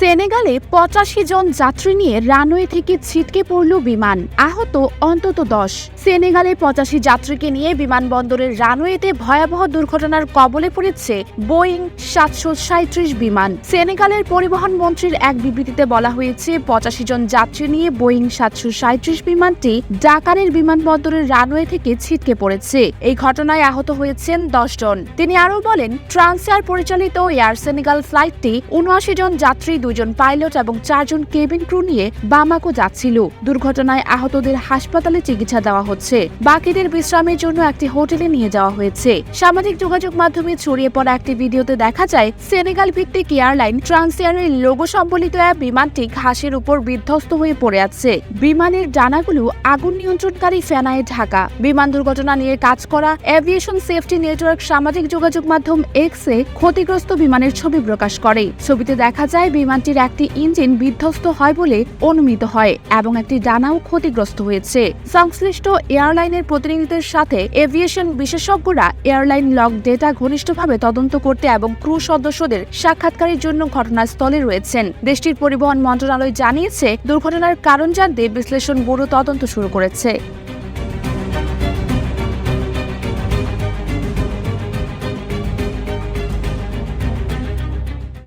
সেনেগালে পঁচাশি জন যাত্রী নিয়ে রানওয়ে থেকে ছিটকে পড়ল বিমান। আহত অন্তত দশ। সেনেগালে পঁচাশি যাত্রীকে নিয়ে বিমানবন্দরের রানওয়েতে ভয়াবহ দুর্ঘটনার কবলে পড়েছে বোয়িং সাতশো সাঁত্রিশ বিমান। সেনেগালের পরিবহন মন্ত্রীর এক বিবৃতিতে বলা হয়েছে, পঁচাশি জন যাত্রী নিয়ে বোয়িং সাতশো সাঁত্রিশ বিমানটি ডাকারের বিমানবন্দরের রানওয়ে থেকে ছিটকে পড়েছে। এই ঘটনায় আহত হয়েছেন দশ জন। তিনি আরও বলেন, ট্রান্সেয়ার পরিচালিত এয়ার সেনেগাল ফ্লাইটটি উনআশি জন যাত্রী দুজন পাইলট এবং চারজন কেবিন ক্রু নিয়ে বামাকো যাচ্ছিল। দুর্ঘটনায় আহতদের হাসপাতালে চিকিৎসা দেওয়া হচ্ছে। বাকিদের বিশ্রামের জন্য একটি হোটেলে নিয়ে যাওয়া হয়েছে। সামাজিক যোগাযোগ মাধ্যমে ছড়িয়ে পড়া একটি ভিডিওতে দেখা যায় সেনেগাল ভিত্তিক এয়ারলাইন ট্রান্সিয়ারের লোগো সম্বলিত এক বিমানটি ঘাসের উপর বিধ্বস্ত হয়ে পড়ে আছে। বিমানের ডানাগুলো আগুন নিয়ন্ত্রণকারী ফেনায় ঢাকা। বিমান দুর্ঘটনা নিয়ে কাজ করা এভিয়েশন সেফটি নেটওয়ার্ক সামাজিক যোগাযোগ মাধ্যম এক্সে ক্ষতিগ্রস্ত বিমানের ছবি প্রকাশ করে। ছবিতে দেখা যায় বিমানটির একটি ইঞ্জিন বিধ্বস্ত হয় বলে অনুমিত হয় এবং একটি ডানাও ক্ষতিগ্রস্ত হয়েছে। সংশ্লিষ্ট এয়ারলাইনের প্রতিনিধিদের সাথে এভিয়েশন বিশেষজ্ঞরা এয়ারলাইন লগ ডেটা ঘনিষ্ঠভাবে তদন্ত করতে এবং ক্রু সদস্যদের সাক্ষাৎকারের জন্য ঘটনাস্থলে রয়েছেন। দেশটির পরিবহন মন্ত্রণালয় জানিয়েছে, দুর্ঘটনার কারণ জানতে বিশ্লেষণ ব্যুরো তদন্ত শুরু করেছে।